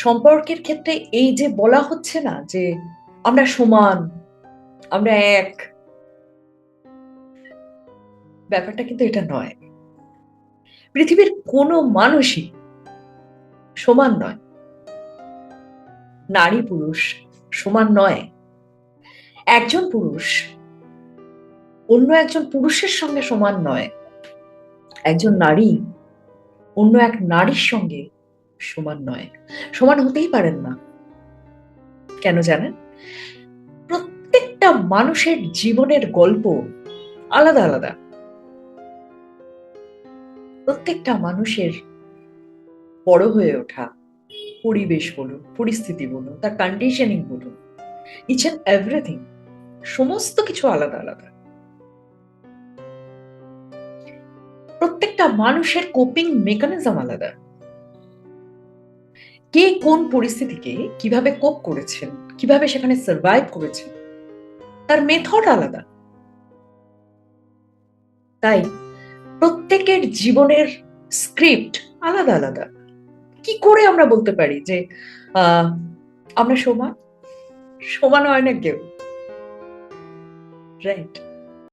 সম্পর্কের ক্ষেত্রে এই যে বলা হচ্ছে না যে আমরা সমান, আমরা এক, ব্যাপারটা কিন্তু এটা নয়। পৃথিবীর কোনো মানুষই সমান নয়। নারী পুরুষ সমান নয়। একজন পুরুষ অন্য একজন পুরুষের সঙ্গে সমান নয়। একজন নারী অন্য এক নারীর সঙ্গে সমান নয়। সমান হতেই পারেন না। কেন জানেন? প্রত্যেকটা মানুষের জীবনের গল্প আলাদা আলাদা। প্রত্যেকটা মানুষের বড় হয়ে ওঠা পরিবেশ বলুন, পরিস্থিতি বলুন, তার কন্ডিশনিং বলুন ইচ অ্যান্ড এভরিথিং সমস্ত কিছু আলাদা আলাদা। প্রত্যেকটা মানুষের কোপিং মেকানিজম আলাদা। কে কোন পরিস্থিতিকে কীভাবে কোপ করেছেন, কীভাবে সেখানে সার্ভাইভ করেছেন, তার মেথড আলাদা। তাই প্রত্যেকের জীবনের স্ক্রিপ্ট আলাদা আলাদা। কি করে আমরা বলতে পারি যে আমরা সমান? সমান হয় না কেউ রাইট